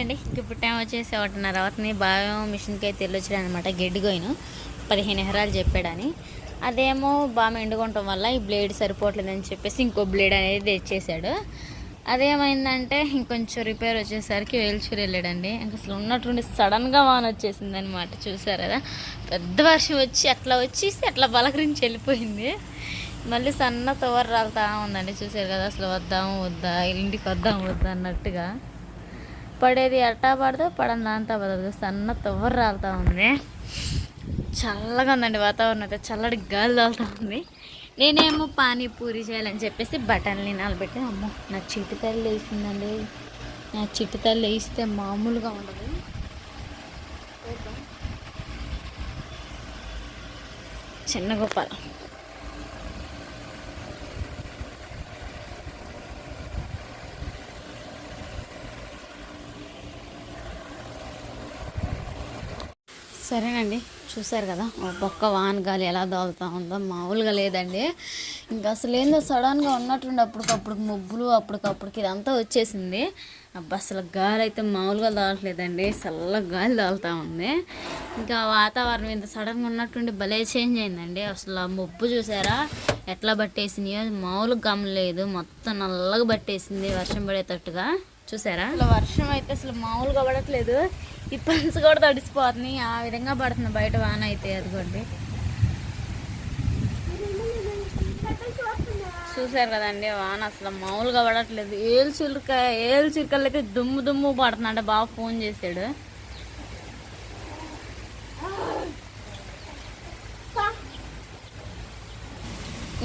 అండి. ఇప్పుడు టైం వచ్చేసి ఒకటిన్నర అవుతుంది. బాగా మిషన్కి అయితే వెళ్ళొచ్చాడు అనమాట. గడ్డి గోయిను పదిహేను ఎకరాలు చెప్పాడని. అదేమో బాగా ఎండుకోవటం వల్ల ఈ బ్లేడ్ సరిపోవట్లేదని చెప్పేసి ఇంకో బ్లేడ్ అనేది తెచ్చేసాడు అదేమైందంటే ఇంకొంచెం రిపేర్ వచ్చేసరికి వేల్చూరు వెళ్ళాడండి. ఇంకా అసలు ఉన్నటువంటి సడన్గా వాన వచ్చేసింది అనమాట చూసారు కదా? పెద్ద వర్షం వచ్చి అట్లా వచ్చేసి అట్లా బలకరించి వెళ్ళిపోయింది. మళ్ళీ సన్న తోవర్ రాలుతా ఉందండి. చూసారు కదా? అసలు వద్దాము వద్దా? ఇంటికి వద్దాం వద్దా అన్నట్టుగా. పడేది ఎట్టా పడదు పడని దాంతో పడదు. సన్న తవ్వరు రాలుతూ ఉంది. చల్లగా ఉందండి వాతావరణం అయితే. చల్లటి గాలి తాగుతూ ఉంది. నేనేమో పానీపూరి చేయాలని చెప్పేసి బటన్లు నిలబెట్టి అమ్మో నా చిట్టు తల్లి వేసిందండి నా చిట్టు తల్లి వేస్తే మామూలుగా ఉండదు. చిన్న గోపాల. సరేనండి. చూసారు కదా ఒక పక్క వాన గాలి ఎలా దోలుతా ఉందో మామూలుగా లేదండి. ఇంకా అసలు ఏందో సడన్గా ఉన్నట్టుండి అప్పటికప్పుడు మబ్బులు అప్పటికప్పటికి ఇదంతా వచ్చేసింది. అబ్బా అసలు గాలి అయితే మామూలుగా దోలట్లేదండి చల్ల గాలి దోలుతా ఉంది. ఇంకా వాతావరణం ఇంత సడన్గా ఉన్నట్టుండి భలే చేంజ్ అయిందండి. అసలు ఆ మబ్బు చూసారా? ఎట్లా పట్టేసినాయో మామూలుగా గమలేదు మొత్తం నల్లగా పట్టేసింది వర్షం పడేటట్టుగా. చూసారా? అసలు వర్షం అయితే అసలు మామూలుగా పడట్లేదు. ఈ పన్స్ కూడా తడిసిపోతుంది ఆ విధంగా పడుతుంది. బయట వాన అయితే అదిగోండి. చూసారు కదండి వాన అసలు మామూలుగా పడట్లేదు. ఏలు చిలుక ఏలు చిలుకలకి దుమ్ము దుమ్ము పడుతుందంటే. బాగా ఫోన్ చేశాడు.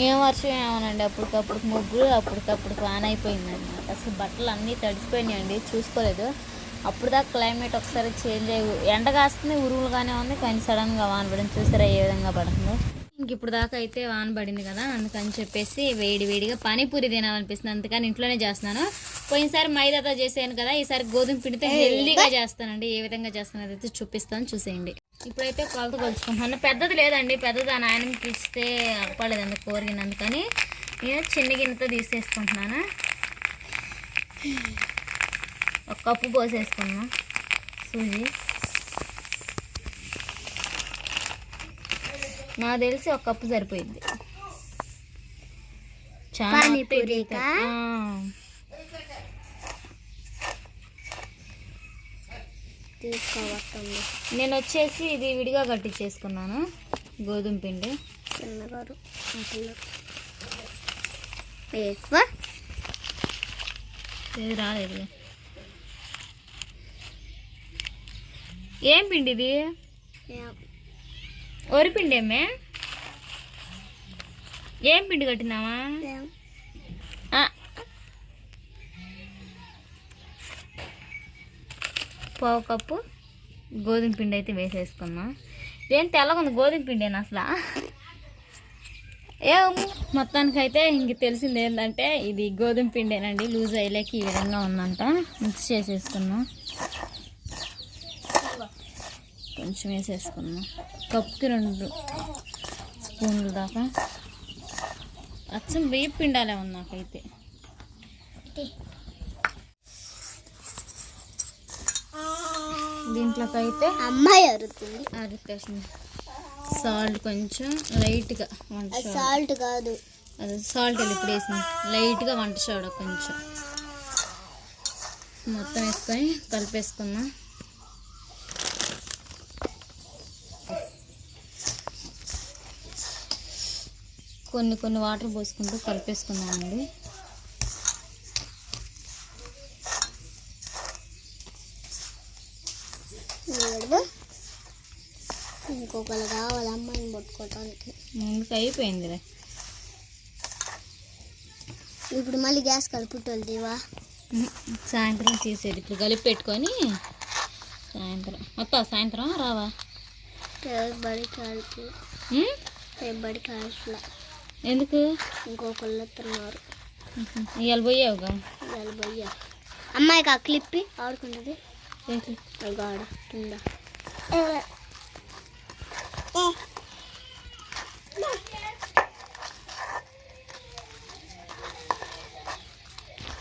ఏం వర్షం ఏమోనండి. అప్పటికప్పుడు ముగ్గురు అప్పటికప్పుడు వాన అయిపోయింది అనమాట అసలు బట్టలు అన్నీ తడిసిపోయినాయండి. చూసుకోలేదు. అప్పుడు దాకా క్లైమేట్ ఒకసారి చేంజ్ అయ్యి ఎండ కాస్తుంది ఉరువులుగానే ఉంది. కానీ సడన్గా వాన పడింది. చూసారా ఏ విధంగా పడుతుందో? ఇంక ఇప్పుడు దాకా అయితే వాన పడింది కదా అందుకని చెప్పేసి వేడి వేడిగా పానీపూరి తినాలనిపిస్తుంది. అందుకని ఇంట్లోనే చేస్తున్నాను. పోయినసారి మైదాతో చేసాను కదా ఈసారి గోధుమ పిండితో హెల్దీగా చేస్తానండి. ఏ విధంగా చేస్తాను అయితే చూపిస్తాను చూసేయండి. ఇప్పుడైతే కొలత కొలుచుకుంటున్నాను. పెద్దది లేదండి పెద్దది ఆ నాయనకి ఇస్తే అప్పలేదండి కోరిగిన అందుకని నేను చిన్న గిన్నెతో తీసేసుకుంటున్నాను. ఒక కప్పు పోసేసుకున్నాం. సూజీ. నాకు తెలిసి ఒక కప్పు సరిపోయింది. నేను వచ్చేసి ఇది విడిగా కట్టించేసుకున్నాను గోధుమ పిండి. చిన్నగారు ఎక్కువ ఇది రాలేదు ఏం పిండి ఇది? వరి పిండి ఏమే ఏం పిండి కట్టిందామా ఆ. పావు కప్పు గోధుమ పిండి అయితే వేసేసుకున్నాం. ఇదేం తెల్లగా ఉంది గోధుమ పిండేనా అసలు? ఏ మొత్తానికి అయితే ఇంక తెలిసింది ఏంటంటే ఇది గోధుమ పిండేనండి. లూజ్ అయ్యేకి ఈ విధంగా ఉందంట మిక్స్ చేసేసుకున్నాం. కొంచెం వేసేసుకున్నాం కప్పుకి రెండు స్పూన్లు దాకా. అచ్చం బియ్య పిండాలే ఉంది నాకైతే. దీంట్లోకి అయితే అమ్మాయి అరుతుంది. అరిపేసింది. సాల్ట్ కొంచెం లైట్గా వంట. సాల్ట్ కాదు. అదే సాల్ట్ ఇప్పుడు వేసింది లైట్గా వంట సోడా కొంచెం. మొత్తం వేసుకొని కలిపేసుకుందాం. కొన్ని కొన్ని వాటర్ పోసుకుంటూ కలిపేసుకుందామండి. లేదు ఇంకొకరు కావాలి అమ్మాయిని పట్టుకోవటానికి. ముందుకు అయిపోయిందిలే ఇప్పుడు మళ్ళీ గ్యాస్ కలుపుతుందివా సాయంత్రం తీసేది ఇప్పుడు కలిపి పెట్టుకొని సాయంత్రం. మొత్తం సాయంత్రం రావా? బడి కాల్పు? బడి కాల్పుల. ఎందుకు ఇంకొకళ్ళు వస్తున్నారు ఉహు, ఇవాళ పోయావుగా ఇవాళ భయ్య అమ్మాయికి ఆ క్లిప్పి ఆడుకుంటుంది ఆడ కింద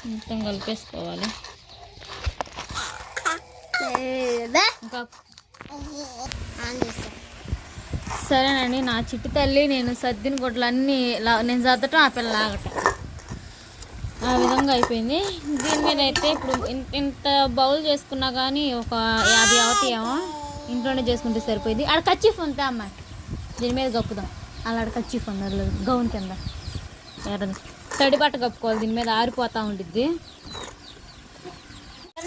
మొత్తం కలిపేసుకోవాలి ఇంకా ఆన్ చేస్తా సరేనండి నా చిట్టి తల్లి నేను సర్దిన గుడ్లు అన్నీ లా- నేను సర్దటం ఆ పిల్ల లాగటం. ఆ విధంగా అయిపోయింది. దీని మీద అయితే ఇప్పుడు ఇంత బౌల్ చేసుకున్నా కానీ ఒక యాభై అవుతాయేమో. ఇంట్లోనే చేసుకుంటే సరిపోయింది. ఆడ కచ్చిఫ్ ఉంటే అమ్మాయి దీని మీద కప్పుదాం. అలా ఆడ కచ్చిఫ్ ఉంది గౌన్ కింద. ఎర్రది తడి బట్ట కప్పుకోవాలి దీని మీద ఆరిపోతూ ఉంటుంది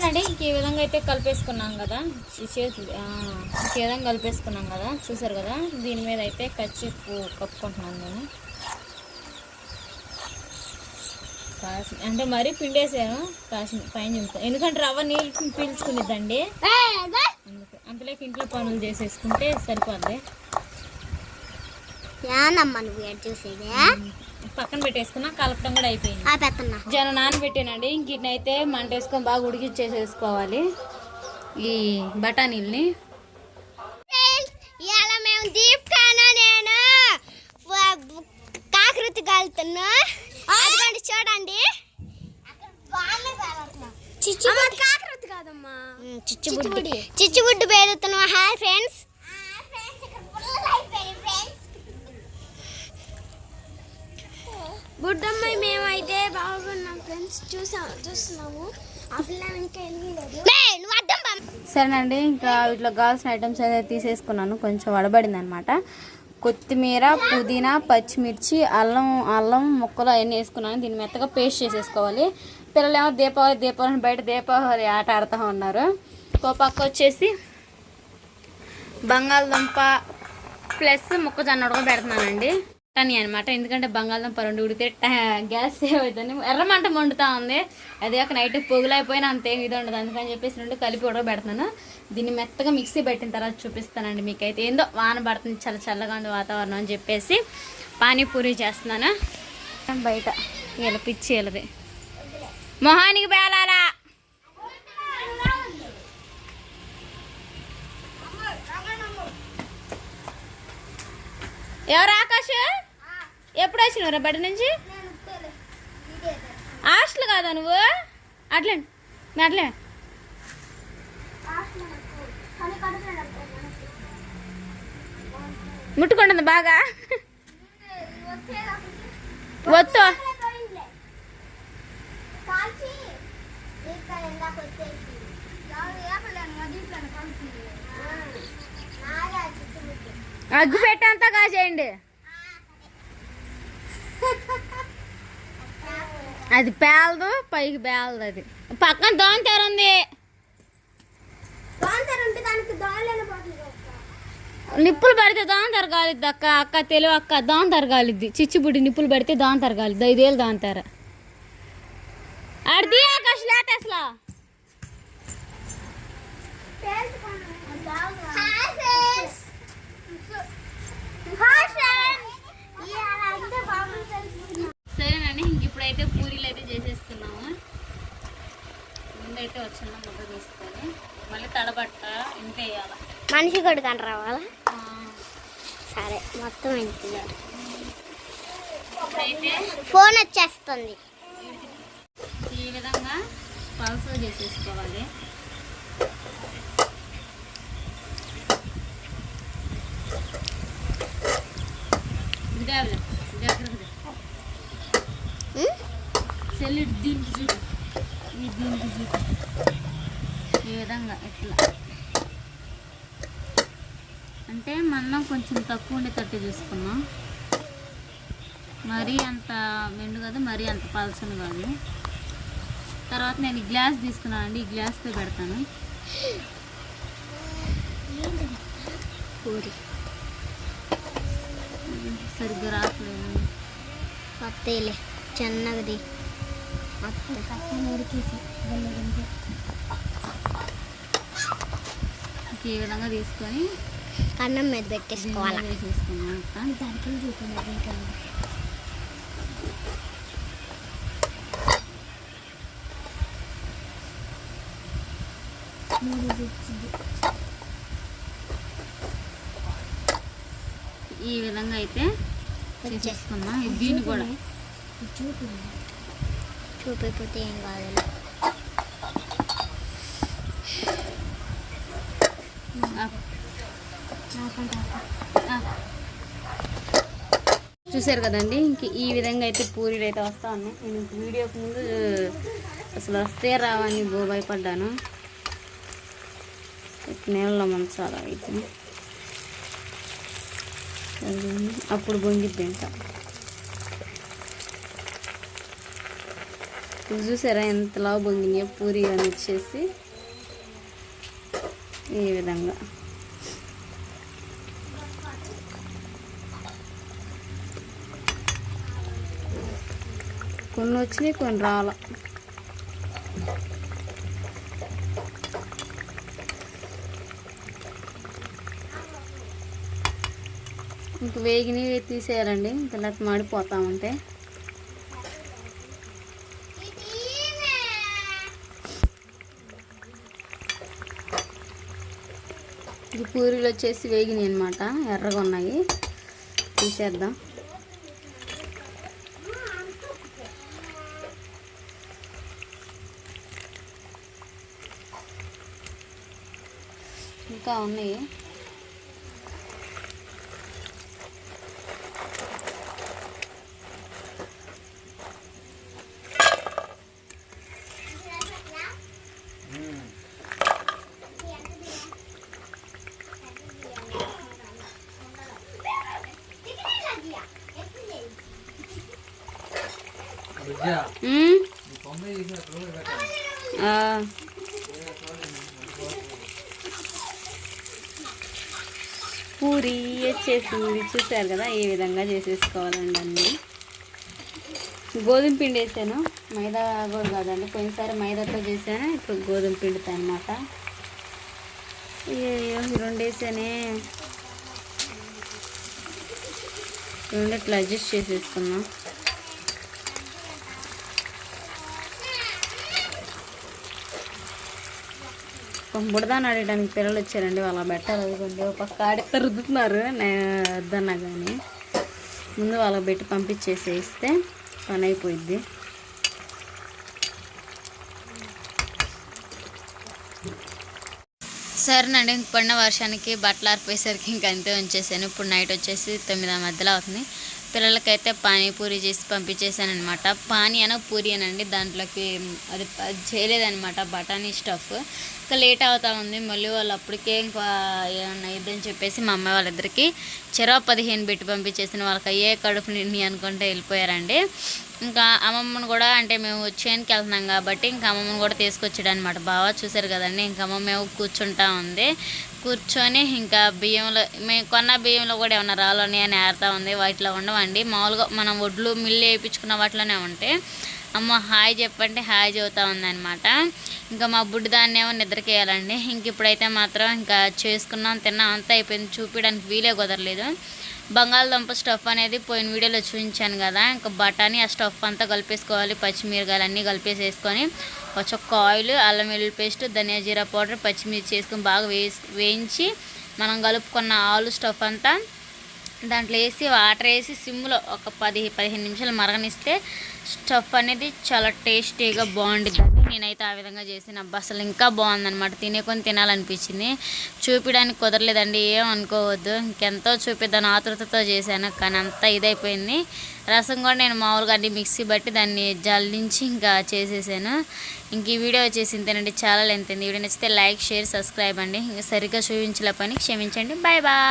ఇంక ఈ విధంగా అయితే కలిపేసుకున్నాం కదా. ఈ ఈ విధంగా కలిపేసుకున్నాం కదా. చూసారు కదా? దీని మీద అయితే కచ్చిప్పు కప్పుకుంటున్నాను నేను. కాసి అంటే మరీ పిండేసాను. కాసిన పైన చింపుతా. ఎందుకంటే రవ్వ నీళ్ళు పీల్చుకునిద్దండి అందుకే అంతలోకి ఇంట్లో పనులు చేసేసుకుంటే సరిపోద్ది. నువ్వు ఎడ్ చూసేది? పక్కన పెట్టేసుకున్నా కలపడం కూడా అయిపోయింది. జన నానబెట్టానండి. ఇంక అయితే మంట వేసుకొని బాగా ఉడికిచ్చేసేసుకోవాలి. ఈ బఠానీల్ని. ఇవాళ మేము దీప్కానా నేను కాకృతి కలుతున్నా అదిగోండి చూడండి. చిచ్చుబుడ్డి. కాకృతి కాదమ్మా. చిచ్చుబుడ్డి. చిచ్చుబుడ్డి. పేరుతున్నాం హాయ్ ఫ్రెండ్స్. బుడ్డమ్మాయి మేమైతే బాగున్నాం ఫ్రెండ్స్. చూసాం చూస్తున్నాము. ఆ పిల్ల ఇంకా వెళ్ళలేదు నువ్వు అడ్డం పా. సరేనండి ఇంకా వీటిలో కావాల్సిన ఐటమ్స్ అయితే తీసేసుకున్నాను. కొంచెం వడబడింది అనమాట కొత్తిమీర పుదీనా పచ్చిమిర్చి అల్లం అల్లం ముక్కలు అవన్నీ వేసుకున్నాను. దీన్ని మెత్తగా పేస్ట్ చేసేసుకోవాలి. పిల్లలు ఏమో దీపావళి దీపావళి బయట దీపావళి ఆట ఆడుతూ ఉన్నారు. ఇంకో పక్క వచ్చేసి బంగాళదుంప ప్లస్ మొక్కజొన్న ఉడక పెడుతున్నానండి టని అనమాట ఎందుకంటే బంగాళదుంప రెండు ఉడితే గ్యాస్ సేవ్ అవుతుంది. ఎర్రమంట మండుతా ఉంది. అదే ఒక నైట్ పొగులైపోయినా అంతే ఇది ఉండదు. అందుకని చెప్పేసి రెండు కలిపి ఉడక దీన్ని మెత్తగా మిక్సీ పెట్టిన తర్వాత చూపిస్తానండి మీకైతే. ఏందో వాన పడుతుంది చాలా చల్లగా ఉంది వాతావరణం అని చెప్పేసి పానీపూరి చేస్తున్నాను. బయట ఇలా పిచ్చి వెళ్ళది మొహానికి బేలాలా. ఎవరు ఆకాష్? ఎప్పుడు వచ్చినవరా బడి నుంచి? హాస్టల్ కాదా నువ్వు? అట్లే అట్లే. ముట్టుకుంటుంది బాగా. వద్దు. అగ్గు పెట్టంతా కాసేయండి అది పేలదు పైకి పేలదు అది. పక్కన దోమ తెరుంది నిప్పులు పడితే దోమ తరగాలిద్ది అక్క. అక్క తెలివి అక్క దోమ తరగాలిద్ది చిచ్చుబుడ్డి నిప్పులు పడితే దోమ తరగాలిద్ది ఐదేళ్ళు తెర. అడిది ఆకాశ లేట అసలు. సరేనండి ఇంక ఇప్పుడైతే పూరీలు అయితే చేసేస్తున్నాము వచ్చిన ముద్ద తీసుకొని మళ్ళీ తడబట్ట ఇంత వేయాలి. మనిషి కొడుకు రావాలా? సరే మొత్తం ఇంట్లో ఫోన్ వచ్చేస్తుంది. ఈ విధంగా పల్స చేసేసుకోవాలి. సెల్ దీనికి చూడు. దీనికి చూడు. విధంగా ఇట్లా. అంటే మనం కొంచెం తక్కువ ఉండేటట్టు చూసుకున్నాం మరీ అంత మెండు కాదు మరీ అంత పలసను కాదు. తర్వాత నేను ఈ గ్లాస్ తీసుకున్నానండి ఈ గ్లాస్తో పెడతాను. పూరి. సరిగ్గా రావట్లేదు. వస్తేలే చిన్నది ఈ విధంగా తీసుకొని కన్నం మీద పెట్టేసుకోవాలా. వేసేసుకున్నాం ఈ విధంగా అయితే చేసేసుకున్నాం దీన్ని కూడా చూపిపోతే ఏం కాదు చూసారు కదండి ఇంక ఈ విధంగా అయితే పూరీలు అయితే వస్తా ఉన్నాయి. నేను వీడియోకి ముందు అసలు వస్తే రావని బో భయపడ్డాను. నీళ్ళలో మంచాలా అయితే. అప్పుడు బొంగిద్ది ఇంకా. ఇది చూసారా ఎంతలా బొంగినాయో పూరి అని వచ్చేసి ఈ విధంగా. కొన్ని వచ్చినాయి కొన్ని రాల. ఇంక వేగిని తీసేయాలండి ఇంకా లేకపోతే మాడిపోతా ఉంటే. ఈ పూరీలు వచ్చేసి వేగినాయి అనమాట ఎర్రగా ఉన్నాయి. తీసేద్దాం. ఇంకా ఉన్నాయి మ్మ్? ఆ. పూరి చేసి చూసారు కదా ఈ విధంగా చేసేసుకోవాలండి అన్నీ. గోధుమ పిండి వేసాను. మైదా కూడా కాదండి పోయినసారి మైదాతో చేశాను ఇప్పుడు గోధుమ పిండితో అనమాట అయ్యో రెండు వేసానే. రెండు ఇట్లా అడ్జస్ట్ చేసేసుకున్నాం. బుడదాన్ని ఆడటానికి పిల్లలు వచ్చారండి వాళ్ళ పెట్టాలి అదిగోండి ఒక పక్క ఆడితే రుద్దుతున్నారు. నేను వద్దన్నా కానీ ముందు వాళ్ళకి పెట్టి పంపించేసి వేస్తే పని అయిపోయిద్ది సరేనండి ఇంక పడిన వర్షానికి బట్టలు ఆరిపోయేసరికి ఇంక అంతే ఉంచేసాను. ఇప్పుడు నైట్ వచ్చేసి తొమ్మిది మధ్యలో అవుతుంది. పిల్లలకైతే పానీపూరి చేసి పంపించేసాను అనమాట పానీ అన పూరి అనండి దాంట్లోకి అది అది చేయలేదనమాట బఠానీ స్టఫ్. ఇంకా లేట్ అవుతా ఉంది మళ్ళీ వాళ్ళు అప్పటికే ఇంకా ఏమన్నా ఇద్దని చెప్పేసి మా అమ్మాయి వాళ్ళిద్దరికి చెరవ పదిహేను పెట్టి పంపించేసిన వాళ్ళకి అయ్యే కడుపు నిండి అనుకుంటే వెళ్ళిపోయారండి. ఇంకా అమ్మమ్మను కూడా అంటే మేము చేనుకి వెళ్తున్నాం కాబట్టి ఇంకా అమ్మమ్మను కూడా తీసుకొచ్చాడు అనమాట బాగా చూసారు కదండి ఇంకా అమ్మ మేము కూర్చుంటా ఉంది. కూర్చొని ఇంకా బియ్యంలో మేము కొన్న బియ్యంలో కూడా ఏమైనా రాళ్ళని అని ఏరుతా ఉంది వాటిలో ఉండవండి. మామూలుగా మనం వడ్లు మిల్లు వేయించుకున్న వాటిలోనే ఉంటే అమ్మ హాయ్ చెప్పంటే హాయ్ చెబుతా ఉందన్నమాట. ఇంకా మా బుడ్డి దాన్ని ఏమో నిద్రకేయాలండి. ఇంక ఇప్పుడైతే మాత్రం ఇంకా చేసుకున్నాం తిన్నాం అంతా అయిపోయింది. చూపించడానికి వీలే కుదరలేదు. బంగాళదుంప స్టఫ్ అనేది పోయిన వీడియోలో చూపించాను కదా. ఇంకా బఠానీ ఆ స్టఫ్ అంతా కలిపేసుకోవాలి. పచ్చిమిరకాయలు అన్నీ కలిపేసేసుకొని ఒక ఆయిల్ అల్లం వెల్లుల్లి పేస్ట్ ధనియా జీరా పౌడర్ పచ్చిమిర్చి వేసుకొని బాగా వేసి వేయించి మనం కలుపుకున్న ఆలు స్టఫ్ అంతా దాంట్లో వేసి వాటర్ వేసి సిమ్లో ఒక పది పదిహేను నిమిషాలు మరగనిస్తే స్టఫ్ అనేది చాలా టేస్టీగా బాగుంటుందని నేనైతే ఆ విధంగా చేసిన అసలు ఇంకా బాగుందన్నమాట. తినేకొని తినాలనిపించింది. చూపించడానికి కుదరలేదండి. ఏం అనుకోవద్దు. ఇంకెంతో చూపిద్దాను ఆతృతతో చేశాను. కానీ అంతా ఇదైపోయింది. రసం కూడా నేను మామూలుగా అన్ని మిక్సీ బట్టి దాన్ని జల్లించి ఇంకా చేసేసాను. ఇంక ఈ వీడియో వచ్చేసి ఇంతేనండి చాలా లెంత్ ఉంది వీడియో నచ్చితే లైక్ షేర్ సబ్స్క్రైబ్ అండి. ఇంకా సరిగ్గా చూపించలేపని క్షమించండి. Bye bye.